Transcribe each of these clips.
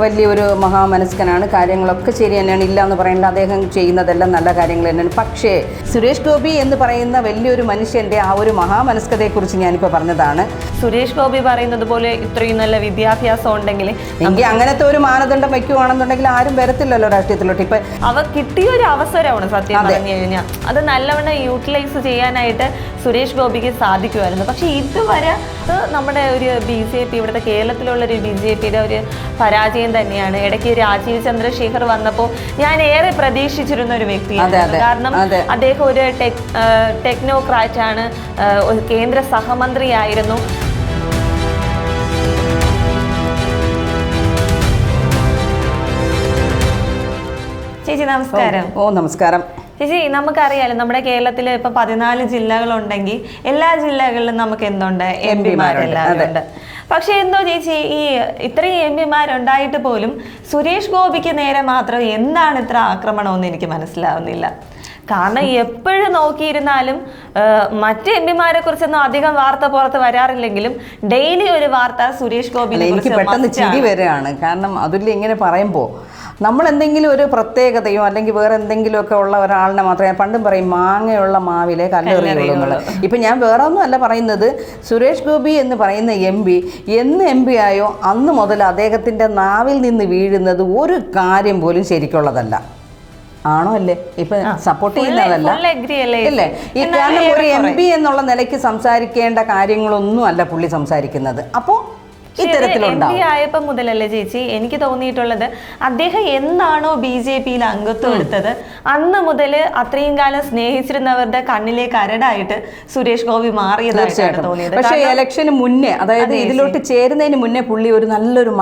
വലിയൊരു മഹാമനസ്കനാണ്. കാര്യങ്ങളൊക്കെ ശരി തന്നെയാണ്. ഇല്ല എന്ന് പറയുന്നത് അദ്ദേഹം ചെയ്യുന്നതെല്ലാം നല്ല കാര്യങ്ങൾ തന്നെയാണ്. പക്ഷേ സുരേഷ് ഗോപി എന്ന് പറയുന്ന വലിയൊരു മനുഷ്യന്റെ ആ ഒരു മഹാമനസ്കതയെക്കുറിച്ച് ഞാനിപ്പോൾ പറഞ്ഞതാണ്. സുരേഷ് ഗോപി പറയുന്നത് പോലെ ഇത്രയും നല്ല വിദ്യാഭ്യാസം ഉണ്ടെങ്കിൽ എങ്കിൽ അങ്ങനത്തെ ഒരു മാനദണ്ഡം വയ്ക്കുവാണെന്നുണ്ടെങ്കിൽ ആരും വരത്തില്ലല്ലോ രാഷ്ട്രീയത്തിലോട്ട്. ഇപ്പം അവ കിട്ടിയ ഒരു അവസരമാണ് സത്യം പറഞ്ഞു കഴിഞ്ഞാൽ. അത് നല്ലവണ്ണം യൂട്ടിലൈസ് ചെയ്യാനായിട്ട് സുരേഷ് ഗോപിക്ക് സാധിക്കുമായിരുന്നു. പക്ഷേ ഇതുവരെ നമ്മുടെ ഒരു ബി ജെ പി ഇവിടുത്തെ കേരളത്തിലുള്ള ഒരു ബി ജെ പിയുടെ ഒരു പരാജയം തന്നെയാണ്. ഇടയ്ക്ക് രാജീവ് ചന്ദ്രശേഖർ വന്നപ്പോൾ ഞാൻ ഏറെ പ്രതീക്ഷിച്ചിരുന്ന ഒരു വ്യക്തിയാണ് കാരണം അദ്ദേഹം ഒരു ടെക് ടെക്നോക്രാറ്റ് ആണ്. കേന്ദ്ര സഹമന്ത്രിയായിരുന്നു. ചേച്ചി നമസ്കാരം. ഓ നമസ്കാരം. ചേച്ചി നമുക്കറിയാലോ നമ്മുടെ കേരളത്തിൽ ഇപ്പൊ പതിനാല് ജില്ലകളുണ്ടെങ്കിൽ എല്ലാ ജില്ലകളിലും നമുക്ക് എന്തുണ്ട് എം പിമാരെല്ലാവരും പക്ഷെ എന്തോ ചേച്ചി ഈ ഇത്രയും എം പിമാരുണ്ടായിട്ട് പോലും സുരേഷ് ഗോപിക്ക് നേരെ മാത്രം എന്താണ് ഇത്ര ആക്രമണമെന്ന് എനിക്ക് മനസ്സിലാവുന്നില്ല. കാരണം എപ്പോഴും നോക്കിയിരുന്നാലും മറ്റ് എം പിമാരെ കുറിച്ചൊന്നും അധികം വാർത്ത പുറത്ത് വരാറില്ലെങ്കിലും ഡെയിലി ഒരു വാർത്ത സുരേഷ് ഗോപി ഗോപിനെ എനിക്ക് പെട്ടെന്ന് ചിരി വരെയാണ് കാരണം അതുല്ല ഇങ്ങനെ പറയുമ്പോൾ നമ്മൾ എന്തെങ്കിലും ഒരു പ്രത്യേകതയോ അല്ലെങ്കിൽ വേറെ എന്തെങ്കിലുമൊക്കെ ഉള്ള ഒരാളിനെ മാത്രമേ പണ്ടും പറയും മാങ്ങയുള്ള മാവിലെ കല്ലെറിയുള്ളൂ എന്നുള്ളത്. ഇപ്പം ഞാൻ വേറെ ഒന്നും അല്ല പറയുന്നത്. സുരേഷ് ഗോപി എന്ന് പറയുന്ന എം പി എന്ന് എം പി ആയോ അന്ന് മുതൽ അദ്ദേഹത്തിന്റെ നാവിൽ നിന്ന് വീഴുന്നത് ഒരു കാര്യം പോലും ശരിക്കുള്ളതല്ല. ആണോ അല്ലേ ഇപ്പൊ സപ്പോർട്ട് ചെയ്യുന്നതല്ല അല്ലേ? ഇല്ലേ ഈ കാരണം ഒരു എം. പി എന്നുള്ള നിലയ്ക്ക് സംസാരിക്കേണ്ട കാര്യങ്ങളൊന്നും അല്ല പുള്ളി സംസാരിക്കുന്നത് അപ്പോൾ ആയപ്പോ മുതലല്ലേ ചേച്ചി? എനിക്ക് തോന്നിയിട്ടുള്ളത് അദ്ദേഹം എന്താണോ ബി ജെ പിയിൽ അംഗത്വം എടുത്തത്? അന്ന് മുതൽ അത്രയും കാലം സ്നേഹിച്ചിരുന്നവരുടെ കണ്ണിലെ കരടായിട്ട് സുരേഷ് ഗോപി മാറിയതായിട്ടാണ് തോന്നിയത്. പക്ഷേ ഇലക്ഷന് മുന്നേ അതായത് ഇതിലോട്ട് ചേരുന്നതിന് മുന്നേ പുള്ളി ഒരു നല്ലൊരു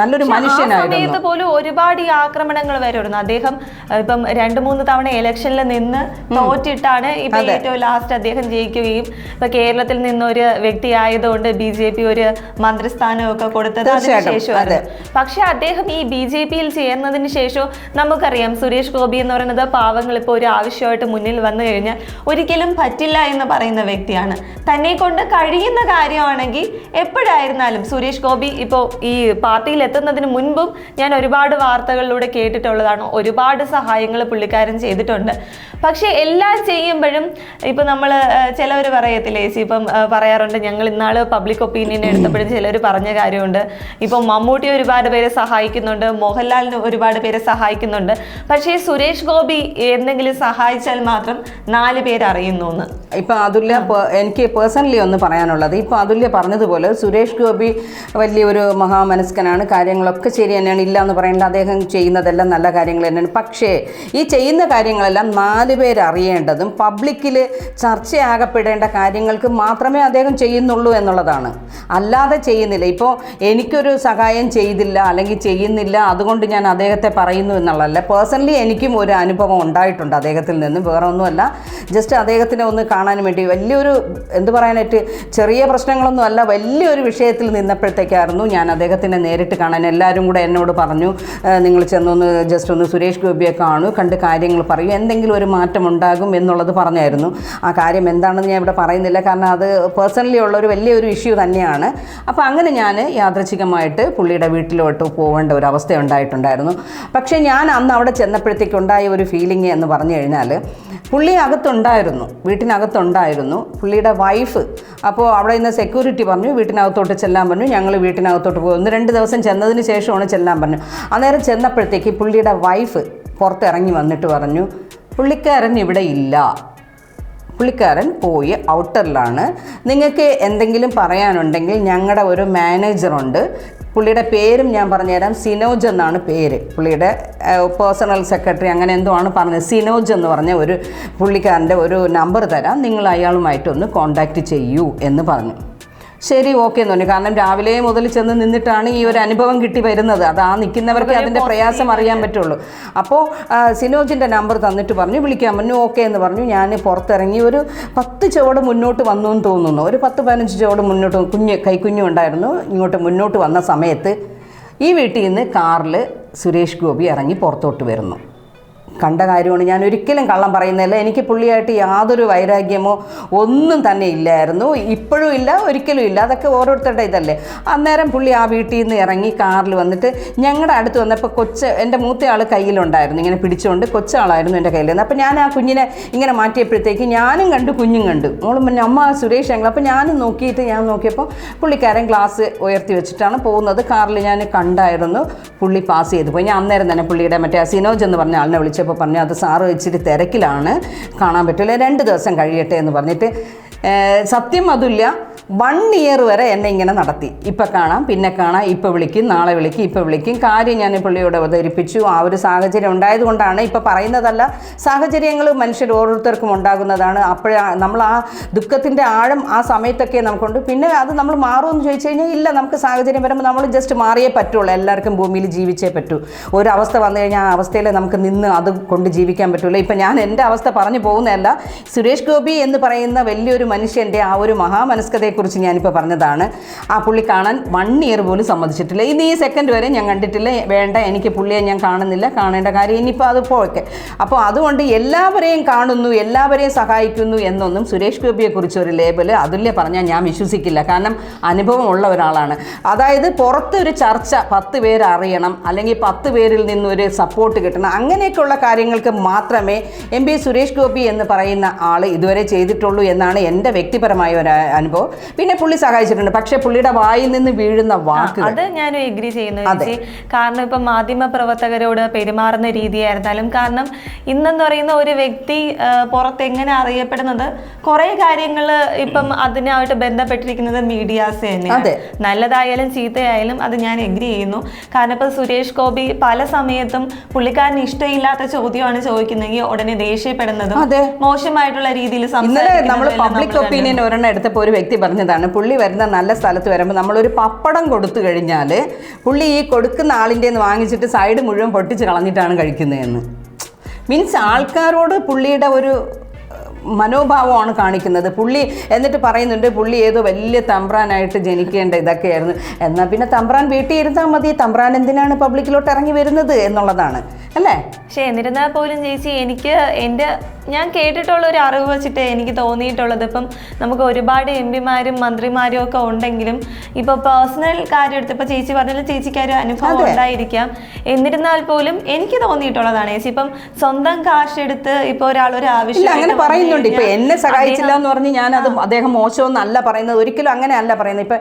നല്ലൊരു മനുഷ്യനായിരുന്നു. പോലും ഒരുപാട് ഈ ആക്രമണങ്ങൾ വരുന്നു അദ്ദേഹം ഇപ്പം രണ്ടു മൂന്ന് തവണ ഇലക്ഷനിൽ നിന്ന് തോറ്റിട്ടാണ് ഇപ്പൊ ഏറ്റവും ലാസ്റ്റ് അദ്ദേഹം ജയിക്കുകയും ഇപ്പൊ കേരളത്തിൽ നിന്നൊരു വ്യക്തി ആയതുകൊണ്ട് ബി ജെ പി ഒരു മന്ത്രിസ്ഥാനമൊക്കെ കൊടുത്തത് അതിനുശേഷം അതിനുശേഷമായിരുന്നു പക്ഷെ അദ്ദേഹം ഈ ബി ജെ പിയിൽ ചേർന്നതിന് ശേഷം നമുക്കറിയാം സുരേഷ് ഗോപി എന്ന് പറയുന്നത് പാവങ്ങൾ ഇപ്പോൾ ഒരു ആവശ്യമായിട്ട് മുന്നിൽ വന്നു കഴിഞ്ഞാൽ ഒരിക്കലും പറ്റില്ല എന്ന് പറയുന്ന വ്യക്തിയാണ്. തന്നെ കൊണ്ട് കഴിയുന്ന കാര്യമാണെങ്കിൽ എപ്പോഴായിരുന്നാലും സുരേഷ് ഗോപി ഇപ്പോൾ ഈ പാർട്ടിയിൽ എത്തുന്നതിന് മുൻപും ഞാൻ ഒരുപാട് വാർത്തകളിലൂടെ കേട്ടിട്ടുള്ളതാണ്. ഒരുപാട് സഹായങ്ങൾ പുള്ളിക്കാരൻ ചെയ്തിട്ടുണ്ട്. പക്ഷേ എല്ലാം ചെയ്യുമ്പോഴും ഇപ്പം നമ്മൾ ചിലവർ പറയത്തില്ലേ? ചേച്ചി ഇപ്പം പറയാറുണ്ട് ഞങ്ങൾ ഇന്നാൾ പബ്ലിക് ഒപ്പീനിയൻ എടുത്തപ്പോഴും ചിലർ പറഞ്ഞ കാര്യമുണ്ട്. ഇപ്പം മമ്മൂട്ടി ഒരുപാട് പേരെ സഹായിക്കുന്നുണ്ട് മോഹൻലാലിന് ഒരുപാട് പേരെ സഹായിക്കുന്നുണ്ട്. പക്ഷേ സുരേഷ് ഗോപി എന്തെങ്കിലും സഹായിച്ചാൽ മാത്രം നാല് പേരറിയുന്നു എന്ന് ഇപ്പം അതുല്യ എനിക്ക് പേഴ്സണലി ഒന്ന് പറയാനുള്ളത്. ഇപ്പം അതുല്യ പറഞ്ഞതുപോലെ സുരേഷ് ഗോപി വലിയൊരു മഹാമനസ്കനാണ്. കാര്യങ്ങളൊക്കെ ശരി തന്നെയാണ്. ഇല്ല എന്ന് പറയുന്നത് അദ്ദേഹം ചെയ്യുന്നതെല്ലാം നല്ല കാര്യങ്ങൾ തന്നെയാണ്. പക്ഷേ ഈ ചെയ്യുന്ന കാര്യങ്ങളെല്ലാം നാല് പേരറിയേണ്ടതും പബ്ലിക്കിൽ ചർച്ചയാകപ്പെടേണ്ട കാര്യങ്ങൾക്ക് മാത്രമേ അദ്ദേഹം ചെയ്യുന്നുള്ളൂ എന്നുള്ളതാണ്. അല്ലാതെ ചെയ്യുന്നില്ല. ഇപ്പോൾ എനിക്കൊരു സഹായം ചെയ്തില്ല അല്ലെങ്കിൽ ചെയ്യുന്നില്ല അതുകൊണ്ട് ഞാൻ അദ്ദേഹത്തെ പറയുന്നു എന്നുള്ളതല്ല. പേഴ്സണലി എനിക്കും ഒരു അനുഭവം ഉണ്ടായിട്ടുണ്ട് അദ്ദേഹത്തിൽ നിന്ന്. വേറെ ഒന്നുമല്ല. ജസ്റ്റ് അദ്ദേഹത്തിനെ ഒന്ന് കാണാൻ വേണ്ടി വലിയൊരു എന്ത് പറയാനായിട്ട് ചെറിയ പ്രശ്നങ്ങളൊന്നും അല്ല വലിയൊരു വിഷയത്തിൽ നിന്നപ്പോഴത്തേക്കായിരുന്നു ഞാൻ അദ്ദേഹത്തിനെ നേരിട്ട് കാണാൻ. എല്ലാവരും കൂടെ എന്നോട് പറഞ്ഞു നിങ്ങൾ ചെന്നൊന്ന് ജസ്റ്റ് ഒന്ന് സുരേഷ് ഗോപിയെ കാണൂ കണ്ട് കാര്യങ്ങൾ പറയൂ എന്തെങ്കിലും ഒരു മാറ്റം ഉണ്ടാകും എന്നുള്ളത് പറഞ്ഞായിരുന്നു. ആ കാര്യം എന്താണെന്ന് ഞാൻ ഇവിടെ പറയുന്നില്ല. കാരണം അത് പേഴ്സണലി ഉള്ള ഒരു വലിയൊരു ഇഷ്യൂ തന്നെയാണ്. അപ്പോൾ അങ്ങനെ ഞാൻ യാദൃച്ഛികമായിട്ട് പുള്ളിയുടെ വീട്ടിലോട്ട് പോകേണ്ട ഒരു അവസ്ഥ ഉണ്ടായിട്ടുണ്ടായിരുന്നു. പക്ഷേ ഞാൻ അന്ന് അവിടെ ചെന്നപ്പോഴത്തേക്ക് ഉണ്ടായ ഒരു ഫീലിംഗ് എന്ന് പറഞ്ഞു കഴിഞ്ഞാൽ പുള്ളി അകത്തുണ്ടായിരുന്നു വീട്ടിനകത്തുണ്ടായിരുന്നു. പുള്ളിയുടെ വൈഫ് അപ്പോൾ അവിടെ നിന്ന് സെക്യൂരിറ്റി പറഞ്ഞു വീട്ടിനകത്തോട്ട് ചെല്ലാൻ പറഞ്ഞു. ഞങ്ങൾ വീട്ടിനകത്തോട്ട് പോകും ഒന്ന് രണ്ട് ദിവസം ചെന്നതിന് ശേഷമാണ് ചെല്ലാൻ പറഞ്ഞു. അന്നേരം ചെന്നപ്പോഴത്തേക്ക് പുള്ളിയുടെ വൈഫ് പുറത്തിറങ്ങി വന്നിട്ട് പറഞ്ഞു പുള്ളിക്കാരൻ ഇവിടെ ഇല്ല. പുള്ളിക്കാരൻ പോയി ഔട്ടറിലാണ്. നിങ്ങൾക്ക് എന്തെങ്കിലും പറയാനുണ്ടെങ്കിൽ ഞങ്ങളുടെ ഒരു മാനേജറുണ്ട് പുള്ളിയുടെ പേരും ഞാൻ പറഞ്ഞുതരാം. സിനോജ് എന്നാണ് പേര്. പുള്ളിയുടെ പേഴ്സണൽ സെക്രട്ടറി അങ്ങനെ എന്തോ ആണ് പറഞ്ഞത്. സിനോജ് എന്ന് പറഞ്ഞ ഒരു പുള്ളിക്കാരന്റെ ഒരു നമ്പർ തരാം. നിങ്ങൾ അയാളുമായിട്ടൊന്ന് കോണ്ടാക്റ്റ് ചെയ്യൂ എന്ന് പറഞ്ഞു. ശരി ഓക്കെ എന്ന് പറഞ്ഞു. കാരണം രാവിലെ മുതൽ ചെന്ന് നിന്നിട്ടാണ് ഈ ഒരു അനുഭവം കിട്ടി വരുന്നത്. അത് ആ നിൽക്കുന്നവർക്ക് അതിന്റെ പ്രയാസം അറിയാൻ പറ്റുള്ളൂ. അപ്പോൾ സിനോജിന്റെ നമ്പർ തന്നിട്ട് പറഞ്ഞു വിളിക്കാൻ പറഞ്ഞു ഓക്കെ എന്ന് പറഞ്ഞു. ഞാൻ പുറത്തിറങ്ങി ഒരു പത്ത് ചുവട് മുന്നോട്ട് വന്നു എന്ന് തോന്നുന്നു. ഒരു പത്ത് പതിനഞ്ച് ചുവട് മുന്നോട്ട് കുഞ്ഞ് കൈക്കുഞ്ഞു ഉണ്ടായിരുന്നു. ഇങ്ങോട്ട് മുന്നോട്ട് വന്ന സമയത്ത് ഈ വീട്ടിൽ നിന്ന് കാറിൽ സുരേഷ് ഗോപി ഇറങ്ങി പുറത്തോട്ട് വരുന്നു. കണ്ട കാര്യമാണ്. ഞാൻ ഒരിക്കലും കള്ളം പറയുന്നില്ല എനിക്ക് പുള്ളിയായിട്ട് യാതൊരു വൈരാഗ്യമോ ഒന്നും തന്നെ ഇല്ലായിരുന്നു. ഇപ്പോഴും ഇല്ല ഒരിക്കലും ഇല്ല. അതൊക്കെ ഓരോരുത്തരുടെ ഇതല്ലേ. അന്നേരം പുള്ളി ആ വീട്ടിൽ നിന്ന് ഇറങ്ങി കാറിൽ വന്നിട്ട് ഞങ്ങളുടെ അടുത്ത് വന്നപ്പോൾ കൊച്ച് എന്റെ മൂത്ത ആൾ കയ്യിലുണ്ടായിരുന്നു. ഇങ്ങനെ പിടിച്ചുകൊണ്ട് കൊച്ചാളായിരുന്നു എന്റെ കയ്യിൽ അപ്പോൾ ഞാൻ ആ കുഞ്ഞിനെ ഇങ്ങനെ മാറ്റിയപ്പോഴത്തേക്ക് ഞാനും കണ്ടു കുഞ്ഞും കണ്ടു. മോളും പിന്നെ അമ്മ സുരേഷ് ഞങ്ങൾ അപ്പോൾ ഞാനും നോക്കിയിട്ട് ഞാൻ നോക്കിയപ്പോൾ പുള്ളിക്കാരൻ ഗ്ലാസ് ഉയർത്തി വെച്ചിട്ടാണ് പോകുന്നത്. കാറിൽ ഞാൻ കണ്ടായിരുന്നു. പുള്ളി പാസ് ചെയ്തു പോയി. ഞാൻ അന്നേരം തന്നെ പുള്ളിയുടെ മറ്റേ സിനോജ് എന്ന് പറഞ്ഞ ആളിനെ വിളിച്ചപ്പോൾ പറഞ്ഞു അത് സാറ് ഇച്ചിരി തിരക്കിലാണ് കാണാൻ പറ്റില്ല രണ്ട് ദിവസം കഴിയട്ടെ എന്ന് പറഞ്ഞിട്ട്. സത്യം അതുമില്ല. വൺ ഇയർ വരെ എന്നെ ഇങ്ങനെ നടത്തി. ഇപ്പം കാണാം പിന്നെ കാണാം ഇപ്പം വിളിക്കും നാളെ വിളിക്കും ഇപ്പം വിളിക്കും. കാര്യം ഞാൻ പുള്ളിയോട് അവതരിപ്പിച്ചു. ആ ഒരു സാഹചര്യം ഉണ്ടായതുകൊണ്ടാണ് ഇപ്പം പറയുന്നതല്ല. സാഹചര്യങ്ങൾ മനുഷ്യർ ഓരോരുത്തർക്കും ഉണ്ടാകുന്നതാണ്. അപ്പോഴ നമ്മൾ ആ ദുഃഖത്തിന്റെ ആഴം ആ സമയത്തൊക്കെ നമുക്കുണ്ട്. പിന്നെ അത് നമ്മൾ മാറുമെന്ന് ചോദിച്ചു കഴിഞ്ഞാൽ ഇല്ല നമുക്ക് സാഹചര്യം വരുമ്പോൾ നമ്മൾ ജസ്റ്റ് മാറിയേ പറ്റുള്ളൂ. എല്ലാവർക്കും ഭൂമിയിൽ ജീവിച്ചേ പറ്റൂ. ഒരവസ്ഥ വന്നു കഴിഞ്ഞാൽ ആ അവസ്ഥയിൽ നമുക്ക് നിന്ന് അത് കൊണ്ട് ജീവിക്കാൻ പറ്റില്ല. ഇപ്പം ഞാൻ എന്റെ അവസ്ഥ പറഞ്ഞു പോകുന്നതല്ല. സുരേഷ് ഗോപി എന്ന് പറയുന്ന വലിയൊരു മനുഷ്യന്റെ ആ ഒരു മഹാമനസ്കതയെക്കുറിച്ച് ഞാനിപ്പോൾ പറഞ്ഞതാണ്. ആ പുള്ളി കാണാൻ വൺ ഇയർ പോലും സമ്മതിച്ചിട്ടില്ല. ഇനി ഈ സെക്കൻഡ് വരെ ഞാൻ കണ്ടിട്ടില്ല. വേണ്ട എനിക്ക് പുള്ളിയെ ഞാൻ കാണുന്നില്ല. കാണേണ്ട കാര്യം ഇനിയിപ്പോൾ അത് പോയൊക്കെ അപ്പോൾ അതുകൊണ്ട് എല്ലാവരെയും കാണുന്നു എല്ലാവരെയും സഹായിക്കുന്നു എന്നൊന്നും സുരേഷ് ഗോപിയെക്കുറിച്ച് ഒരു ലേബൽ അതുല്യ പറഞ്ഞാൽ ഞാൻ വിശ്വസിക്കില്ല. കാരണം അനുഭവമുള്ള ഒരാളാണ്. അതായത് പുറത്തൊരു ചർച്ച പത്ത് പേര് അറിയണം അല്ലെങ്കിൽ പത്ത് പേരിൽ നിന്നൊരു സപ്പോർട്ട് കിട്ടണം അങ്ങനെയൊക്കെയുള്ള കാര്യങ്ങൾക്ക് മാത്രമേ എം പി സുരേഷ് ഗോപി എന്ന് പറയുന്ന ആൾ ഇതുവരെ ചെയ്തിട്ടുള്ളൂ എന്നാണ് എന്റെ വ്യക്തിപരമായ ഒരു അനുഭവം. പിന്നെ പുള്ളി സഹായിച്ചിട്ടുണ്ട്. പക്ഷെ പുള്ളിയുടെ വായിൽ നിന്ന് വീഴുന്ന വാക്ക് അത് ഞാൻ എഗ്രി ചെയ്യുന്നു ചേച്ചി. കാരണം ഇപ്പം മാധ്യമ പ്രവർത്തകരോട് പെരുമാറുന്ന രീതിയായിരുന്നാലും കാരണം ഇന്നെന്ന് പറയുന്ന ഒരു വ്യക്തി പുറത്ത് എങ്ങനെ അറിയപ്പെടുന്നത്? കുറെ കാര്യങ്ങൾ ഇപ്പം അതിനായിട്ട് ബന്ധപ്പെട്ടിരിക്കുന്നത് മീഡിയാസ് അതെ. തന്നെയാണ് നല്ലതായാലും ചീത്തയായാലും അത് ഞാൻ എഗ്രി ചെയ്യുന്നു. കാരണം ഇപ്പൊ സുരേഷ് ഗോപി പല സമയത്തും പുള്ളിക്കാരന് ഇഷ്ടമില്ലാത്ത ചോദ്യമാണ് ചോദിക്കുന്നതെങ്കിൽ ഉടനെ ദേഷ്യപ്പെടുന്നതും. മോശമായിട്ടുള്ള രീതിയിൽ നമ്മൾ പബ്ലിക് ഒപ്പീനിയൻ ഒരെണ്ണം എടുത്തപ്പോൾ ഒരു വ്യക്തി പറഞ്ഞതാണ്. പുള്ളി വരുന്ന നല്ല സ്ഥലത്ത് വരുമ്പോൾ നമ്മളൊരു പപ്പടം കൊടുത്തു കഴിഞ്ഞാൽ പുള്ളി ഈ കൊടുക്കുന്ന ആളിന്റെ നിന്ന് വാങ്ങിച്ചിട്ട് സൈഡ് മുഴുവൻ പൊട്ടിച്ച് കളഞ്ഞിട്ടാണ് കഴിക്കുന്നതെന്ന്. മീൻസ് ആൾക്കാരോട് പുള്ളിയുടെ ഒരു മനോഭാവമാണ് കാണിക്കുന്നത്. പുള്ളി എന്നിട്ട് പറയുന്നുണ്ട് പുള്ളി ഏതോ വലിയ തമ്പ്രാനായിട്ട് ജനിക്കേണ്ട ഇതൊക്കെയായിരുന്നു. എന്നാൽ പിന്നെ തമ്പ്രാൻ വീട്ടിൽ ഇരുന്നാൽ മതി. തമ്പ്രാൻ എന്തിനാണ് പബ്ലിക്കിലോട്ട് ഇറങ്ങി വരുന്നത് എന്നുള്ളതാണ്. അല്ലേ? പക്ഷേ എന്നിരുന്നാൽ പോലും ചേച്ചി എനിക്ക് എന്റെ ഞാൻ കേട്ടിട്ടുള്ള ഒരു അറിവ് വെച്ചിട്ട് എനിക്ക് തോന്നിയിട്ടുള്ളത്. ഇപ്പം നമുക്ക് ഒരുപാട് എം പിമാരും മന്ത്രിമാരും ഒക്കെ ഉണ്ടെങ്കിലും ഇപ്പൊ പേഴ്സണൽ കാര്യം എടുത്ത് ഇപ്പൊ ചേച്ചി പറഞ്ഞാലും ചേച്ചിക്കാരും അനുഭവം ഉണ്ടായിരിക്കാം. എന്നിരുന്നാൽ പോലും എനിക്ക് തോന്നിയിട്ടുള്ളതാണ് ചേച്ചി. ഇപ്പം സ്വന്തം കാശ് എടുത്ത് ഇപ്പൊ ഒരാൾ ഒരു ആവശ്യം അങ്ങനെ പറയുന്നുണ്ട്. ഇപ്പൊ എന്നെ സഹായിച്ചില്ല എന്ന് പറഞ്ഞ് ഞാൻ അത് അദ്ദേഹം മോശമെന്നല്ല പറയുന്നത്. ഒരിക്കലും അങ്ങനെ അല്ല പറയുന്നത്. ഇപ്പൊ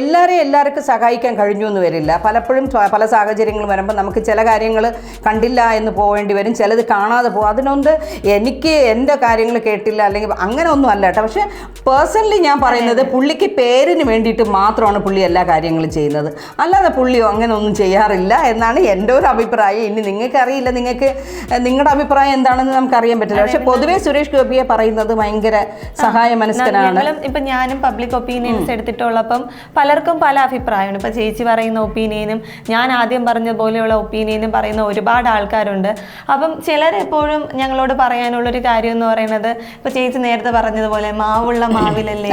എല്ലാരെയും എല്ലാവരെയും എല്ലാവർക്കും സഹായിക്കാൻ കഴിഞ്ഞു എന്ന് വരില്ല. പലപ്പോഴും പല സാഹചര്യങ്ങൾ വരുമ്പോൾ നമുക്ക് ചില കാര്യങ്ങൾ കണ്ടില്ല എന്ന് പോവേണ്ടി വരും. ചിലത് കാണാതെ പോകും അതിനൊന്ന് എനിക്ക് എന്റെ കാര്യങ്ങൾ കേട്ടില്ല അല്ലെങ്കിൽ അങ്ങനെ ഒന്നും അല്ല കേട്ടോ പക്ഷേ പേഴ്സണലി ഞാൻ പറയുന്നത് പുള്ളിക്ക് പേരിന് വേണ്ടിയിട്ട് മാത്രമാണ് പുള്ളി എല്ലാ കാര്യങ്ങളും ചെയ്യുന്നത്. അല്ലാതെ പുള്ളിയോ അങ്ങനെ ഒന്നും ചെയ്യാറില്ല എന്നാണ് എന്റെ ഒരു അഭിപ്രായം. ഇനി നിങ്ങൾക്ക് അറിയില്ല നിങ്ങൾക്ക് നിങ്ങളുടെ അഭിപ്രായം എന്താണെന്ന് നമുക്ക് അറിയാൻ പറ്റില്ല. പക്ഷെ പൊതുവേ സുരേഷ് ഗോപിയെ പറയുന്നത് ഭയങ്കര സഹായ മനസ്കനാണ്. ഇപ്പൊ ഞാനും പബ്ലിക് ഒപ്പീനിയൻസ് എടുത്തിട്ടുള്ളപ്പം പലർക്കും പല അഭിപ്രായമാണ്. ഇപ്പൊ ചേച്ചി പറയുന്ന ഒപ്പീനിയനും ഞാൻ ആദ്യം പറഞ്ഞ പോലെയുള്ള ഒപ്പീനിയനും പറയുന്ന ഒരുപാട് ആൾക്കാരുണ്ട്. അപ്പം ചിലരെപ്പോഴും ഞങ്ങളോട് പറയാനുള്ളൊരു കാര്യം എന്ന് പറയുന്നത് ഇപ്പൊ ചേച്ചി നേരത്തെ പറഞ്ഞതുപോലെ മാവുള്ള മാവിലല്ലേ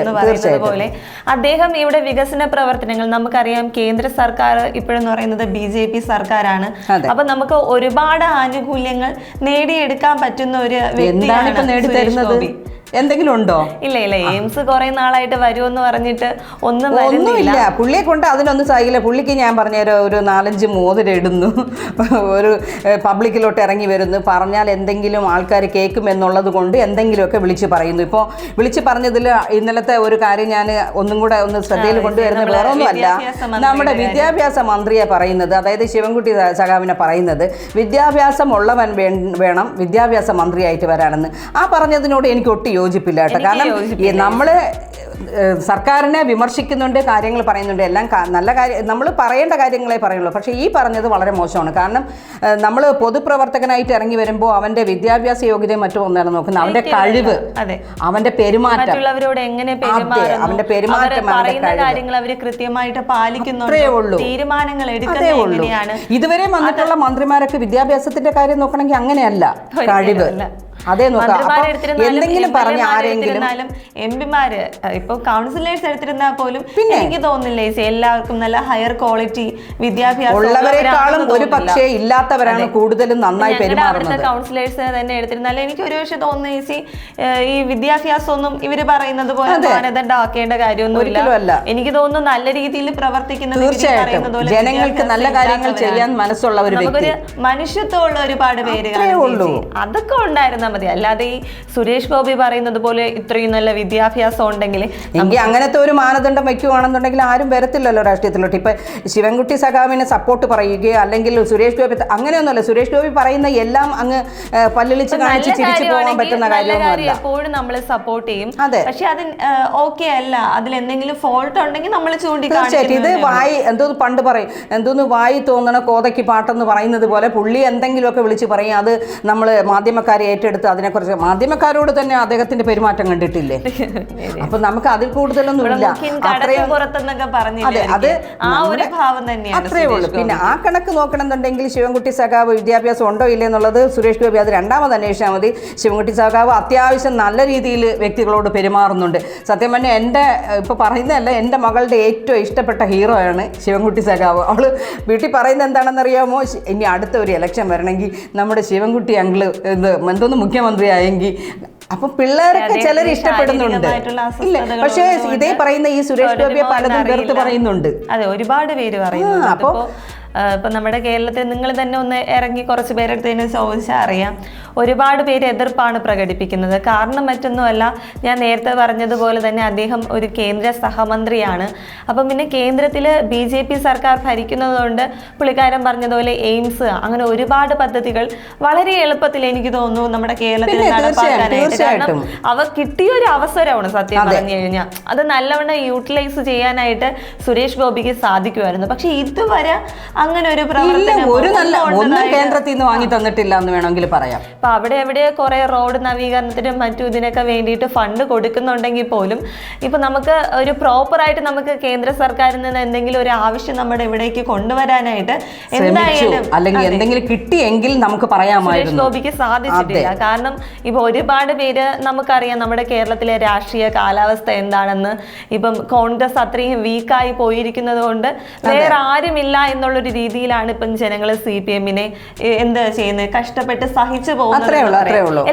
എന്ന് പറയുന്നത്. പോലെ. അദ്ദേഹം ഇവിടെ വികസന പ്രവർത്തനങ്ങൾ നമുക്കറിയാം കേന്ദ്ര സർക്കാർ ഇപ്പോഴെന്ന് പറയുന്നത് ബി ജെ പി സർക്കാരാണ്. അപ്പൊ നമുക്ക് ഒരുപാട് ആനുകൂല്യങ്ങൾ നേടിയെടുക്കാൻ പറ്റുന്ന ഒരു വ്യക്തിയാണ് സുരേഷ് ഗോപി. എന്തെങ്കിലും ഉണ്ടോ? ഇല്ല ഇല്ല എയിംസ് കുറെ നാളായിട്ട് വരുമെന്ന് പറഞ്ഞിട്ട് ഒന്നും ഒന്നുമില്ല. പുള്ളിയെ കൊണ്ട് അതിനൊന്നും സാധിക്കില്ല. പുള്ളിക്ക് ഞാൻ പറഞ്ഞുതരാം ഒരു നാലഞ്ച് മോതിരം ഇടുന്നു. ഒരു പബ്ലിക്കിലോട്ട് ഇറങ്ങി വരുന്നു. പറഞ്ഞാൽ എന്തെങ്കിലും ആൾക്കാർ കേൾക്കും എന്നുള്ളത് കൊണ്ട് എന്തെങ്കിലുമൊക്കെ വിളിച്ച് പറയുന്നു. ഇപ്പോൾ വിളിച്ച് പറഞ്ഞതിൽ ഇന്നലത്തെ ഒരു കാര്യം ഞാൻ ഒന്നും കൂടെ ഒന്ന് ശ്രദ്ധയിൽ കൊണ്ടുവരുന്ന വേറെ ഒന്നുമല്ല. നമ്മുടെ വിദ്യാഭ്യാസ മന്ത്രിയെ പറയുന്നത് അതായത് ശിവൻകുട്ടി സഖാവിനെ പറയുന്നത് വിദ്യാഭ്യാസം ഉള്ളവൻ വേണം വിദ്യാഭ്യാസ മന്ത്രിയായിട്ട് വരാനെന്ന്. ആ പറഞ്ഞതിനോട് എനിക്ക് ഒട്ടും യോജിപ്പില്ല കേട്ടോ. കാരണം നമ്മൾ സർക്കാരിനെ വിമർശിക്കുന്നുണ്ട് കാര്യങ്ങൾ പറയുന്നുണ്ട് എല്ലാം നല്ല കാര്യം നമ്മൾ പറയേണ്ട കാര്യങ്ങളെ പറയുള്ളൂ. പക്ഷേ ഈ പറഞ്ഞത് വളരെ മോശമാണ്. കാരണം നമ്മൾ പൊതുപ്രവർത്തകനായിട്ട് ഇറങ്ങി വരുമ്പോൾ അവന്റെ വിദ്യാഭ്യാസ യോഗ്യതയും മറ്റും ഒന്നാണ് നോക്കുന്നത് അവന്റെ കഴിവ് അവന്റെ പെരുമാറ്റം. അവന്റെ പെരുമാറ്റം, തീരുമാനങ്ങൾ ഇതുവരെ വന്നിട്ടുള്ള മന്ത്രിമാരൊക്കെ വിദ്യാഭ്യാസത്തിന്റെ കാര്യം നോക്കണമെങ്കിൽ അങ്ങനെയല്ല കഴിവ്. അതേ എന്തെങ്കിലും പറഞ്ഞ ആരെങ്കിലും- എം പിമാര് ഇപ്പൊ കൗൺസിലേഴ്സ് എടുത്തിരുന്നാൽ പോലും എനിക്ക് തോന്നുന്നില്ല ചേച്ചി എല്ലാവർക്കും നല്ല ഹയർ ക്വാളിറ്റി വിദ്യാഭ്യാസം ഉള്ളവരെക്കാളും ഒരു. പക്ഷേ ഇല്ലാത്തവരാണ് കൂടുതലും നന്നായി പെരുമാറുന്നത്. കൗൺസിലേഴ്സ് തന്നെ എടുത്തിരുന്നാലും എനിക്ക് ഒരു പക്ഷെ തോന്നുന്നു ഈ വിദ്യാഭ്യാസം ഒന്നും ഇവർ പറയുന്നത് പോലെ മാനദണ്ഡമാക്കേണ്ട കാര്യമൊന്നുമില്ല. എനിക്ക് തോന്നുന്നു നല്ല രീതിയിൽ പ്രവർത്തിക്കുന്നത് തീർച്ചയായിട്ടും. ജനങ്ങൾക്ക് നല്ല കാര്യങ്ങൾ ചെയ്യാൻ മനസ്സുള്ള ഒരു മനുഷ്യത്വമുള്ള ഒരുപാട് പേര് അതൊക്കെ കാണും ചേച്ചി. മതി. അല്ലാതെ ഈ സുരേഷ് ഗോപി പറയുന്നത് പോലെ ഇത്രയും നല്ല വിദ്യാഭ്യാസം ഉണ്ടെങ്കിൽ എങ്കിൽ അങ്ങനത്തെ ഒരു മാനദണ്ഡം വയ്ക്കുകയാണെന്നുണ്ടെങ്കിൽ ആരും വരത്തില്ലല്ലോ രാഷ്ട്രീയത്തിലോട്ട്. ഇപ്പൊ ശിവൻകുട്ടി സഖാവിനെ സപ്പോർട്ട് പറയുകയോ അല്ലെങ്കിൽ സുരേഷ് ഗോപി അങ്ങനെയൊന്നുമല്ല. സുരേഷ് ഗോപി പറയുന്ന എല്ലാം അങ്ങ് പല്ലിളിച്ച് കാണിച്ച് ചിരിച്ചു പോകാൻ പറ്റുന്ന കാര്യമൊന്നുമല്ല എപ്പോഴും നമ്മൾ സപ്പോർട്ട് ചെയ്യും. പക്ഷെ അത് ഓക്കെ അല്ല. അതിൽ എന്തെങ്കിലും ഫോൾട്ട് ഉണ്ടെങ്കിൽ നമ്മൾ തീർച്ചയായിട്ടും. ഇത് ചൂണ്ടിക്കാണിക്കും വായി എന്തോന്ന് പണ്ട് പറയും. എന്തോന്ന് വായി തോന്നണ കോതയ്ക്ക് പാട്ടെന്ന് പറയുന്നത് പോലെ പുള്ളി എന്തെങ്കിലുമൊക്കെ വിളിച്ച് പറയും. അത് നമ്മൾ മാധ്യമക്കാരെ ഏറ്റെടുത്ത് അതിനെക്കുറിച്ച് മാധ്യമക്കാരോട് തന്നെ അദ്ദേഹത്തിന്റെ പെരുമാറ്റം കണ്ടിട്ടില്ലേ? അപ്പൊ നമുക്ക് അതിൽ കൂടുതലൊന്നും ഇല്ല. അതെ അത് അത്രേ ഉള്ളൂ. പിന്നെ ആ കണക്ക് നോക്കണമെന്നുണ്ടെങ്കിൽ ശിവൻകുട്ടി സഖാവ് വിദ്യാഭ്യാസം ഉണ്ടോ ഇല്ലേ എന്നുള്ളത് സുരേഷ് ഗോപി അത് രണ്ടാമത് അന്വേഷിച്ചാൽ മതി. ശിവൻകുട്ടി സഖാവ് അത്യാവശ്യം നല്ല രീതിയിൽ വ്യക്തികളോട് പെരുമാറുന്നുണ്ട്. സത്യം പറഞ്ഞാൽ എന്റെ ഇപ്പോൾ പറയുന്നതല്ല എന്റെ മകളുടെ ഏറ്റവും ഇഷ്ടപ്പെട്ട ഹീറോയാണ് ശിവൻകുട്ടി സഖാവ്. അവൾ വീട്ടിൽ പറയുന്നത് എന്താണെന്നറിയാമോ? അറിയാമോ ഇനി അടുത്ത ഒരു ഇലക്ഷൻ വരണമെങ്കിൽ നമ്മുടെ ശിവൻകുട്ടി അങ്കിൾ ഇത് എന്തോന്ന് മുഖ്യമന്ത്രിയായെങ്കിൽ അപ്പൊ പിള്ളേരൊക്കെ ചിലർ ഇഷ്ടപ്പെടുന്നുണ്ട്. ഇല്ല പക്ഷേ ഇതേ പറയുന്ന ഈ സുരേഷ് ഗോപിയെ പലതും വെറുത്ത് പറയുന്നുണ്ട്. അതെ ഒരുപാട് പേര് പറയുന്നുണ്ട്. അപ്പോൾ ഇപ്പൊ നമ്മുടെ കേരളത്തിൽ നിങ്ങൾ തന്നെ ഒന്ന് ഇറങ്ങി കുറച്ച് പേരെടുത്ത് തന്നെ ചോദിച്ചാൽ അറിയാം. ഒരുപാട് പേര് എതിർപ്പാണ് പ്രകടിപ്പിക്കുന്നത്. കാരണം മറ്റൊന്നുമല്ല ഞാൻ നേരത്തെ പറഞ്ഞതുപോലെ തന്നെ അദ്ദേഹം ഒരു കേന്ദ്ര സഹമന്ത്രിയാണ്. അപ്പം പിന്നെ കേന്ദ്രത്തിൽ ബി ജെ പി സർക്കാർ ഭരിക്കുന്നതുകൊണ്ട് പുള്ളിക്കാരൻ പറഞ്ഞതുപോലെ എയിംസ് അങ്ങനെ ഒരുപാട് പദ്ധതികൾ വളരെ എളുപ്പത്തിൽ എനിക്ക് തോന്നുന്നു നമ്മുടെ കേരളത്തിൽ നടപ്പാക്കാനായിട്ട്. കാരണം അവ കിട്ടിയ ഒരു അവസരമാണ് സത്യം പറഞ്ഞു കഴിഞ്ഞാൽ. അത് നല്ലവണ്ണം യൂട്ടിലൈസ് ചെയ്യാനായിട്ട് സുരേഷ് ഗോപിക്ക് സാധിക്കുമായിരുന്നു. പക്ഷേ ഇതുവരെ അങ്ങനെ ഒരു പ്രവർത്തനം ഒരു നല്ല ഒന്നും. കേന്ദ്രത്തിൽ നിന്ന് വാങ്ങി തന്നിട്ടില്ല എന്ന് വേണമെങ്കിൽ പറയാം. അപ്പൊ അവിടെ എവിടെ കുറെ റോഡ് നവീകരണത്തിനും മറ്റും ഇതിനൊക്കെ വേണ്ടിയിട്ട് ഫണ്ട് കൊടുക്കുന്നുണ്ടെങ്കിൽ പോലും ഇപ്പൊ നമുക്ക് ഒരു പ്രോപ്പർ ആയിട്ട് നമുക്ക് കേന്ദ്ര സർക്കാരിൽ നിന്ന് എന്തെങ്കിലും ഒരു ആവശ്യം നമ്മുടെ ഇവിടേക്ക് കൊണ്ടുവരാനായിട്ട് എന്തായാലും അല്ലെങ്കിൽ എന്തെങ്കിലും കിട്ടിയെങ്കിൽ നമുക്ക് പറയാമായിരുന്നു. ഗോപിക്ക് സാധിച്ചിട്ടില്ല. കാരണം ഇപ്പൊ ഒരുപാട് പേര് നമുക്കറിയാം നമ്മുടെ കേരളത്തിലെ രാഷ്ട്രീയ കാലാവസ്ഥ എന്താണെന്ന്. ഇപ്പം കോൺഗ്രസ് അത്രയും വീക്കായി പോയിരിക്കുന്നത് കൊണ്ട് വേറെ ആരുമില്ല എന്നുള്ളൊരു രീതിയിലാണ് ഇപ്പം ജനങ്ങൾ സി പി എമ്മിനെ എന്താ ചെയ്യുന്നത് കഷ്ടപ്പെട്ട് സഹിച്ചു പോകുന്നത്.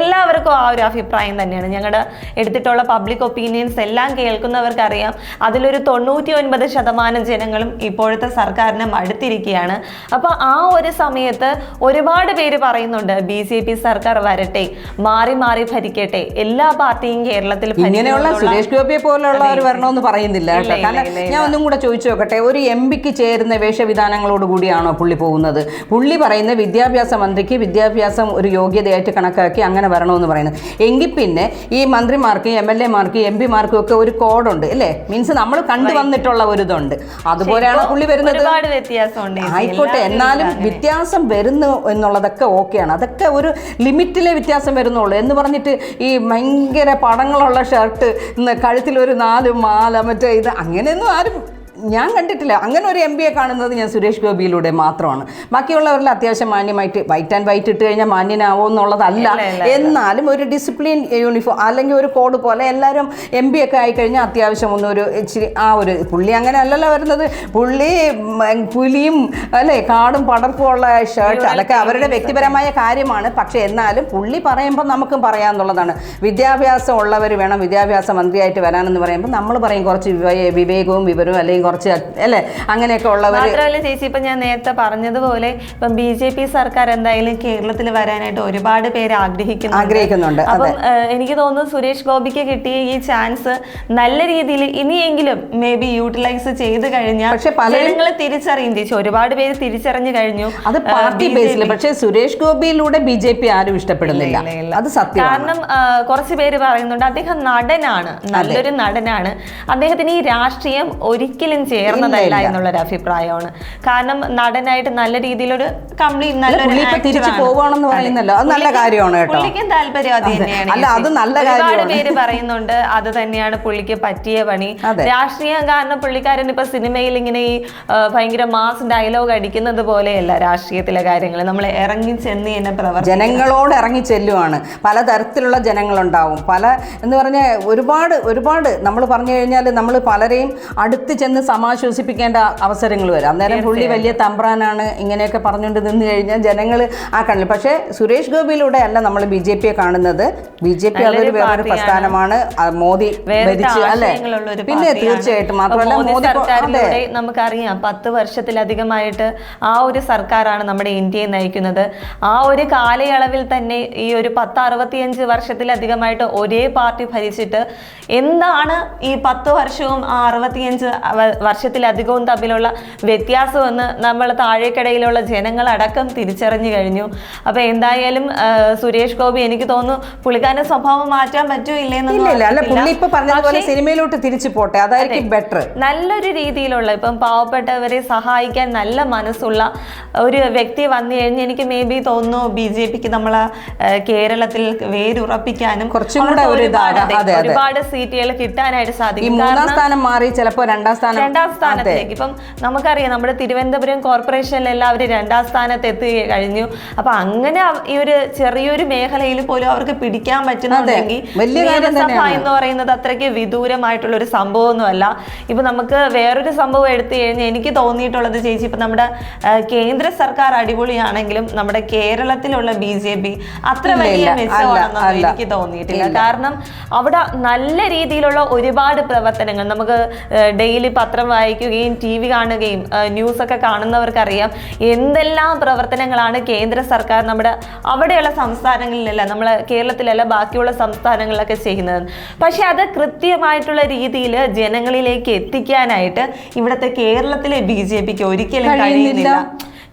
എല്ലാവർക്കും ആ ഒരു അഭിപ്രായം തന്നെയാണ്. ഞങ്ങളുടെ എടുത്തിട്ടുള്ള പബ്ലിക് ഒപ്പീനിയൻസ് എല്ലാം കേൾക്കുന്നവർക്കറിയാം. അതിലൊരു തൊണ്ണൂറ്റി ഒൻപത് ശതമാനം ജനങ്ങളും ഇപ്പോഴത്തെ സർക്കാരിനെ മടുത്തിരിക്കുകയാണ്. അപ്പൊ ആ ഒരു സമയത്ത് ഒരുപാട് പേര് പറയുന്നുണ്ട് ബി ജെ പി സർക്കാർ വരട്ടെ മാറി മാറി ഭരിക്കട്ടെ എല്ലാ പാർട്ടിയും കേരളത്തിൽ ഇങ്ങനെയുള്ള സുരേഷ് ഗോപിയെ പോലുള്ളവർ വരണമെന്ന് പറയുന്നില്ല ഞാൻ ഒന്നും കൂടെ ചോദിച്ചു നോക്കട്ടെ ഒരു എം പിക്ക് ചേരുന്ന വേഷവിധാനങ്ങളോട് കൂടിയാണോ പുള്ളി പോകുന്നത്? പുള്ളി പറയുന്ന വിദ്യാഭ്യാസ മന്ത്രിക്ക് വിദ്യാഭ്യാസം ഒരു യോഗ്യതയായിട്ട് കണക്കാക്കി അങ്ങനെ വരണമെന്ന് പറയുന്നത് എങ്കിൽ പിന്നെ ഈ മന്ത്രിമാർക്ക് എം എൽ എമാർക്ക് എം പിമാർക്കും ഒക്കെ ഒരു കോഡുണ്ട് അല്ലേ? മീൻസ് നമ്മൾ കണ്ടുവന്നിട്ടുള്ള ഒരു ഇതുണ്ട്. അതുപോലെയാണ് പുള്ളി വരുന്നത്. ആയിക്കോട്ടെ എന്നാലും. വ്യത്യാസം വരുന്നു എന്നുള്ളതൊക്കെ ഓക്കെയാണ്. അതൊക്കെ ഒരു ലിമിറ്റിലെ വ്യത്യാസം വരുന്നുള്ളൂ. എന്ന് പറഞ്ഞിട്ട് ഈ ഭയങ്കര പടങ്ങളുള്ള ഷർട്ട് കഴുത്തിൽ ഒരു നാല് മാല മറ്റേ ഇത് അങ്ങനെയൊന്നും ആരും ഞാൻ കണ്ടിട്ടില്ല. അങ്ങനെ ഒരു എം ബിയെ കാണുന്നത് ഞാൻ സുരേഷ് ഗോപിയിലൂടെ മാത്രമാണ്. ബാക്കിയുള്ളവരിൽ അത്യാവശ്യം മാന്യമായിട്ട് വൈറ്റ് ആൻഡ് വൈറ്റ് ഇട്ട് കഴിഞ്ഞാൽ മാന്യനാവോ എന്നുള്ളതല്ല. എന്നാലും ഒരു ഡിസിപ്ലിൻ യൂണിഫോം അല്ലെങ്കിൽ ഒരു കോഡ് പോലെ എല്ലാവരും എം ബി ഒക്കെ ആയിക്കഴിഞ്ഞാൽ അത്യാവശ്യം ഒന്നൊരു ഇച്ചിരി ആ ഒരു പുള്ളി അങ്ങനെ അല്ലല്ലോ വരുന്നത്. പുള്ളി പുലിയും അല്ലേ കാടും പടർപ്പും ഉള്ള ഷർട്ട് അതൊക്കെ അവരുടെ വ്യക്തിപരമായ കാര്യമാണ്. പക്ഷേ എന്നാലും പുള്ളി പറയുമ്പോൾ നമുക്കും പറയാമെന്നുള്ളതാണ് വിദ്യാഭ്യാസം ഉള്ളവർ വേണം വിദ്യാഭ്യാസ മന്ത്രിയായിട്ട് വരാനെന്ന് പറയുമ്പോൾ നമ്മൾ പറയും കുറച്ച് വിവേകവും വിവരവും അല്ലെങ്കിൽ കുറച്ച് അല്ലേ? അങ്ങനെയൊക്കെ ഉള്ളവർ മാത്രമല്ല ചേച്ചി ഇപ്പം ഞാൻ നേരത്തെ പറഞ്ഞതുപോലെ ഇപ്പം ബി ജെ പി സർക്കാർ എന്തായാലും കേരളത്തിൽ വരാനായിട്ട് ഒരുപാട് പേര് ആഗ്രഹിക്കുന്നു ആഗ്രഹിക്കുന്നുണ്ട് അപ്പം എനിക്ക് തോന്നുന്നു സുരേഷ് ഗോപിക്ക് കിട്ടിയ ഈ ചാൻസ് നല്ല രീതിയിൽ ഇനിയെങ്കിലും മേ ബി യൂട്ടിലൈസ് ചെയ്ത് കഴിഞ്ഞാൽ പക്ഷെ പലരും- തിരിച്ചറിയും ചേച്ചി. ഒരുപാട് പേര് തിരിച്ചറിഞ്ഞു കഴിഞ്ഞു. അത് പാർട്ടി ബേസിൽ പക്ഷേ സുരേഷ് ഗോപിയിലൂടെ ബി ജെ പി ആരും ഇഷ്ടപ്പെടുന്നില്ല. അത് സത്യം കാരണം കുറച്ച് പേര് പറയുന്നുണ്ട് അദ്ദേഹം നടനാണ് നല്ലൊരു നടനാണ്. അദ്ദേഹത്തിന് ഈ രാഷ്ട്രീയം ഒരിക്കലും ഒരിക്കലും ചേർന്നതല്ല. എന്നുള്ളൊരു അഭിപ്രായമാണ്. കാരണം നടനായിട്ട് നല്ല രീതിയിലൊരു കംപ്ലീറ്റ് ഇപ്പൊ തിരിച്ചു പോവാണെന്ന് പറയുന്നല്ലോ. അത് നല്ല കാര്യമാണ് കേട്ടോ. പുള്ളിക്കും താല്പര്യം അത് തന്നെയാണ് അല്ല, അത് ചേച്ചി. നല്ല ഒരുപാട്. പേര് പറയുന്നുണ്ട് അത് തന്നെയാണ് പുള്ളിക്ക് പറ്റിയ പണി. രാഷ്ട്രീയം കാരണം പുള്ളിക്കാരൻ ഇപ്പൊ സിനിമയിൽ ഇങ്ങനെ ഈ ഭയങ്കര മാസ് ഡയലോഗ് അടിക്കുന്നത് പോലെയല്ല രാഷ്ട്രീയത്തിലെ കാര്യങ്ങൾ. നമ്മൾ ഇറങ്ങി ചെന്ന് തന്നെ പ്രവർത്തി ജനങ്ങളോട് ഇറങ്ങി ചെല്ലുവാണ്. പലതരത്തിലുള്ള ജനങ്ങളുണ്ടാവും. പല എന്ന് പറഞ്ഞ ഒരുപാട് ഒരുപാട് നമ്മൾ പറഞ്ഞു കഴിഞ്ഞാൽ നമ്മൾ പലരെയും അടുത്ത് ചെന്ന് സമാശ്വസിപ്പിക്കേണ്ട അവസരങ്ങൾ വരും. അന്നേരം പുള്ളി വലിയ തമ്പ്രാനാണ് ഇങ്ങനെയൊക്കെ പറഞ്ഞുകൊണ്ട് നിന്ന് കഴിഞ്ഞാൽ ജനങ്ങൾ ആ കണ്ണിൽ. പക്ഷേ സുരേഷ് ഗോപിയിലൂടെ അല്ല നമ്മൾ ബി ജെ പിയെ കാണുന്നത്. ബി ജെ പി അതൊരു വേറൊരു പ്രസ്ഥാനമാണ്. മോദി ഭരിച്ചു അല്ലേ? പിന്നെ തീർച്ചയായിട്ടും. മാത്രമല്ല മോദി നമുക്കറിയാം പത്ത് വർഷത്തിലധികമായിട്ട് ആ ഒരു സർക്കാരാണ് നമ്മുടെ ഇന്ത്യയെ നയിക്കുന്നത്. ആ ഒരു കാലയളവിൽ തന്നെ ഈ ഒരു പത്ത് അറുപത്തിയഞ്ച് വർഷത്തിലധികമായിട്ട് ഒരേ പാർട്ടി ഭരിച്ചിട്ട് എന്താണ് ഈ പത്ത് വർഷവും ആ അറുപത്തിയഞ്ച് വർഷത്തിലധികവും തമ്മിലുള്ള വ്യത്യാസമെന്ന് നമ്മൾ താഴേക്കിടയിലുള്ള ജനങ്ങളടക്കം തിരിച്ചറിഞ്ഞു കഴിഞ്ഞു. അപ്പൊ എന്തായാലും സുരേഷ് ഗോപി എനിക്ക് തോന്നുന്നു പുള്ളിക്കാരന്റെ സ്വഭാവം മാറ്റാൻ പക്ഷേ സിനിമയിലോട്ട് തിരിച്ചു പോട്ടെ. അതായിരിക്കും ബെറ്റർ നല്ലൊരു രീതിയിലുള്ള ഇപ്പം പാവപ്പെട്ടവരെ സഹായിക്കാൻ നല്ല മനസ്സുള്ള ഒരു വ്യക്തി വന്നു കഴിഞ്ഞ് എനിക്ക് മേ ബി തോന്നുന്നു ബി ജെ പിക്ക് നമ്മളെ കേരളത്തിൽ വേരുറപ്പിക്കാനും കുറച്ചും കൂടെ. ഒരുപാട് സീറ്റുകൾ കിട്ടാനായിട്ട് സാധിക്കും. മൂന്നാം സ്ഥാനം മാറി ചിലപ്പോ രണ്ടാം സ്ഥാനം രണ്ടാം സ്ഥാനത്തേക്ക് ഇപ്പം നമുക്കറിയാം നമ്മുടെ തിരുവനന്തപുരം കോർപ്പറേഷനിൽ എല്ലാവരും രണ്ടാം സ്ഥാനത്ത് എത്തി കഴിഞ്ഞു. അപ്പൊ അങ്ങനെ ഈ ഒരു ചെറിയൊരു മേഖലയിൽ പോലും അവർക്ക് പിടിക്കാൻ പറ്റുന്നുണ്ടെങ്കിൽ നിയമസഭ എന്ന് പറയുന്നത് അത്രയ്ക്ക് വിദൂരമായിട്ടുള്ള ഒരു സംഭവമൊന്നുമല്ല ഇപ്പൊ നമുക്ക് വേറൊരു സംഭവം എടുത്തു കഴിഞ്ഞാൽ എനിക്ക് തോന്നിയിട്ടുള്ളത് ചേച്ചി ഇപ്പൊ നമ്മുടെ കേന്ദ്ര സർക്കാർ അടിപൊളിയാണെങ്കിലും നമ്മുടെ കേരളത്തിലുള്ള ബി ജെ പി അത്ര വലിയ. മെച്ചമാണെന്നൊന്നും. എനിക്ക് തോന്നിയിട്ടില്ല. കാരണം അവിടെ നല്ല രീതിയിലുള്ള ഒരുപാട് പ്രവർത്തനങ്ങൾ നമുക്ക് ഡെയിലി പത്രം വായിക്കുകയും ടി വി കാണുകയും ന്യൂസ് ഒക്കെ കാണുന്നവർക്കറിയാം എന്തെല്ലാം പ്രവർത്തനങ്ങളാണ് കേന്ദ്ര സർക്കാർ നമ്മുടെ അവിടെയുള്ള സംസ്ഥാനങ്ങളിലല്ല നമ്മൾ കേരളത്തിലല്ല ബാക്കിയുള്ള സംസ്ഥാനങ്ങളിലൊക്കെ ചെയ്യുന്നത് പക്ഷെ അത് കൃത്യമായിട്ടുള്ള രീതിയിൽ ജനങ്ങളിലേക്ക് എത്തിക്കാനായിട്ട് ഇവിടുത്തെ കേരളത്തിലെ ബി ജെ പിക്ക് ഒരിക്കലും കഴിയുന്നില്ല.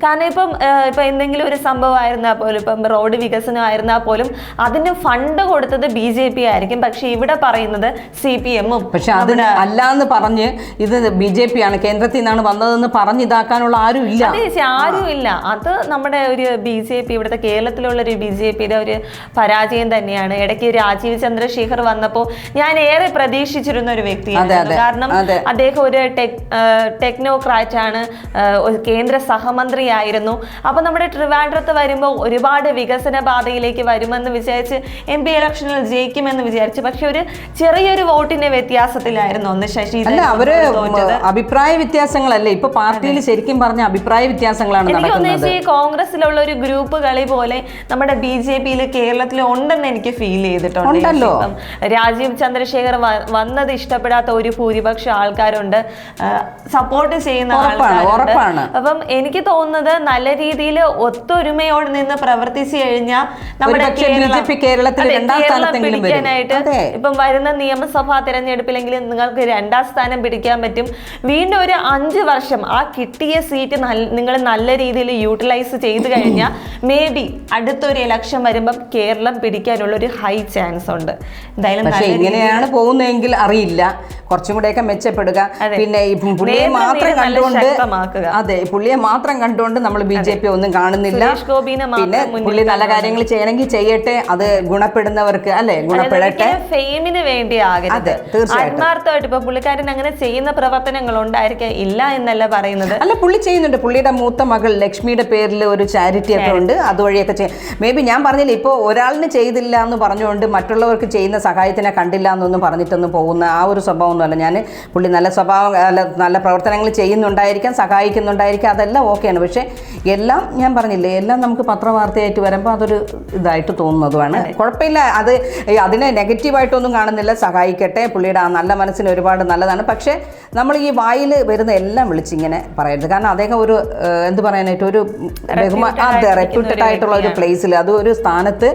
കാരണം ഇപ്പം ഇപ്പം എന്തെങ്കിലും ഒരു സംഭവം ആയിരുന്നാൽ പോലും ഇപ്പം റോഡ് വികസനം ആയിരുന്നാൽ പോലും അതിന് ഫണ്ട് കൊടുത്തത് ബി ജെ പി ആയിരിക്കും. പക്ഷെ ഇവിടെ പറയുന്നത് സി പി എമ്മും പക്ഷെ അതിന് അല്ലാന്ന് പറഞ്ഞ് ഇത് ബി ജെ പി ആണ് കേന്ദ്രത്തിൽ നിന്നാണ് വന്നതെന്ന് പറഞ്ഞ് ഇതാക്കാനുള്ള ആരും ഇല്ല. അതെ ചേച്ചി ആരും ഇല്ല. അത് നമ്മുടെ ഒരു ബി ജെ പി ഇവിടുത്തെ കേരളത്തിലുള്ള ഒരു ബി ജെ പിയുടെ ഒരു പരാജയം തന്നെയാണ്. ഇടയ്ക്ക് രാജീവ് ചന്ദ്രശേഖർ വന്നപ്പോൾ ഞാൻ ഏറെ പ്രതീക്ഷിച്ചിരുന്ന ഒരു വ്യക്തിയാണ് കാരണം അദ്ദേഹം ഒരു ടെക് ടെക്നോക്രാറ്റ് ആണ് കേന്ദ്ര ഒരു കേന്ദ്ര അപ്പോൾ അപ്പൊ നമ്മുടെ ട്രിവാൻഡ്രത്ത് വരുമ്പോൾ ഒരുപാട് വികസന പാതയിലേക്ക് വരുമെന്ന് വിചാരിച്ച് എം പി ഇലക്ഷനിൽ ജയിക്കുമെന്ന് വിചാരിച്ചു. പക്ഷെ ഒരു ചെറിയൊരു വോട്ടിന്റെ വ്യത്യാസത്തിലായിരുന്നു ഒന്ന് ശശി അല്ല അവർ അഭിപ്രായ വ്യത്യാസങ്ങളല്ലേ? ഇപ്പൊ പാർട്ടിയിൽ ശരിക്കും പറഞ്ഞ അഭിപ്രായ വ്യത്യാസങ്ങളാണ് എനിക്ക് നടക്കുന്നത്. തോന്നുന്നു ഈ കോൺഗ്രസിലുള്ള ഒരു ഗ്രൂപ്പ് കളി പോലെ നമ്മുടെ ബി ജെ പിയിൽ കേരളത്തിൽ ഉണ്ടെന്ന് എനിക്ക് ഫീൽ ചെയ്തിട്ടുണ്ട്. രാജീവ് ചന്ദ്രശേഖർ വന്നത് ഇഷ്ടപ്പെടാത്ത ഒരു ഭൂരിപക്ഷം ആൾക്കാരുണ്ട്. സപ്പോർട്ട് ചെയ്യുന്ന ആൾക്കാരുണ്ട്. അപ്പം എനിക്ക് തോന്നുന്നത് നല്ല രീതിയിൽ ഒത്തൊരുമയോട് നിന്ന് പ്രവർത്തിച്ചു കഴിഞ്ഞാൽ നമ്മുടെ. പിടിക്കാനായിട്ട് ഇപ്പം വരുന്ന നിയമസഭാ തെരഞ്ഞെടുപ്പിലെങ്കിലും നിങ്ങൾക്ക് രണ്ടാം സ്ഥാനം പിടിക്കാൻ പറ്റും. വീണ്ടും ഒരു അഞ്ച് വർഷം ആ കിട്ടിയ സീറ്റ് നിങ്ങൾ നല്ല രീതിയിൽ യൂട്ടിലൈസ് ചെയ്ത് കഴിഞ്ഞാൽ മേ ബി അടുത്തൊരു ഇലക്ഷൻ വരുമ്പം കേരളം പിടിക്കാനുള്ള ഒരു ഹൈ ചാൻസ് ഉണ്ട്. എന്തായാലും ഇങ്ങനെയാണ് പോകുന്നതെങ്കിൽ അറിയില്ല. കുറച്ചും കൂടെയൊക്കെ മെച്ചപ്പെടുക. പിന്നെ പുള്ളിയെ മാത്രം കണ്ടുകൊണ്ട് അതെ പുള്ളിയെ മാത്രം കണ്ടുകൊണ്ട് നമ്മൾ ബി ജെ പി ഒന്നും കാണുന്നില്ല. പിന്നെ പുള്ളി നല്ല കാര്യങ്ങൾ ചെയ്യണമെങ്കിൽ ചെയ്യട്ടെ അത് ഗുണപ്പെടുന്നവർക്ക് അല്ലെ ഗുണപ്പെടട്ടെ. ഫെയിമിന് വേണ്ടി ആകരുത്. ആത്മാർത്ഥമായിട്ട് ഇപ്പൊ പുള്ളിക്കാരൻ അങ്ങനെ ചെയ്യുന്ന പ്രവർത്തനങ്ങൾ ഉണ്ടായിരിക്കാം ഇല്ല എന്നല്ല പറയുന്നത്. അല്ല പുള്ളി ചെയ്യുന്നുണ്ട്. പുള്ളിയുടെ മൂത്ത മകൾ ലക്ഷ്മിയുടെ പേരിൽ ഒരു ചാരിറ്റി ഒക്കെ ഉണ്ട്. അതുവഴിയൊക്കെ ചെയ്യും. മേ ബി ഞാൻ പറഞ്ഞില്ല ഇപ്പോൾ ഒരാളിന് ചെയ്തില്ല എന്ന് പറഞ്ഞുകൊണ്ട് മറ്റുള്ളവർക്ക് ചെയ്യുന്ന സഹായത്തിനെ കണ്ടില്ല എന്നൊന്നും പറഞ്ഞിട്ടൊന്നും പോകുന്ന ആ ഒരു സ്വഭാവമൊന്നുമല്ല. ഞാൻ പുള്ളി നല്ല സ്വഭാവം നല്ല പ്രവർത്തനങ്ങൾ ചെയ്യുന്നുണ്ടായിരിക്കാം സഹായിക്കുന്നുണ്ടായിരിക്കാം അതെല്ലാം ഓക്കെയാണ്. പക്ഷേ എല്ലാം ഞാൻ പറഞ്ഞില്ലേ എല്ലാം നമുക്ക് പത്രവാർത്തയായിട്ട് വരുമ്പോൾ അതൊരു ഇതായിട്ട് തോന്നുന്നതുമാണ്. കുഴപ്പമില്ല. അത് അതിനെ നെഗറ്റീവായിട്ടൊന്നും കാണുന്നില്ല സഹായിക്കട്ടെ. പുള്ളിയുടെ ആ നല്ല മനസ്സിന് ഒരുപാട് നല്ലതാണ്. പക്ഷേ നമ്മൾ ഈ വായിൽ വരുന്ന എല്ലാം വിളിച്ചിങ്ങനെ പറയരുത്. കാരണം അദ്ദേഹം ഒരു എന്ത് പറയാനായിട്ട് ഒരു ബഹുമാ അതെ റെപ്യൂട്ടഡ് ആയിട്ടുള്ള ഒരു പ്ലേസിൽ അത് ഒരു സ്ഥാനത്ത്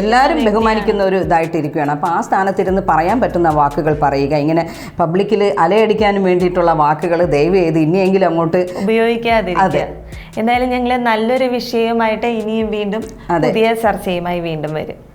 എല്ലാവരും ബഹുമാനിക്കുന്ന ഒരു ഇതായിട്ടിരിക്കുകയാണ്. അപ്പോൾ ആ സ്ഥാനത്തിരുന്ന് പറയാൻ പറ്റുന്ന വാക്കുകൾ പറയുക ഇങ്ങനെ പബ്ലിക്കിൽ അലയടിക്കാനും വേണ്ടിയിട്ടുള്ള വാക്കുകൾ ദയവ് ചെയ്ത് ഇനിയെങ്കിലും അങ്ങോട്ട് ഉപയോഗിക്കാതിരിക്കുക. എന്തായാലും ഞങ്ങൾ നല്ലൊരു വിഷയവുമായിട്ട് ഇനിയും വീണ്ടും പുതിയ ചർച്ചയുമായി വീണ്ടും വരും.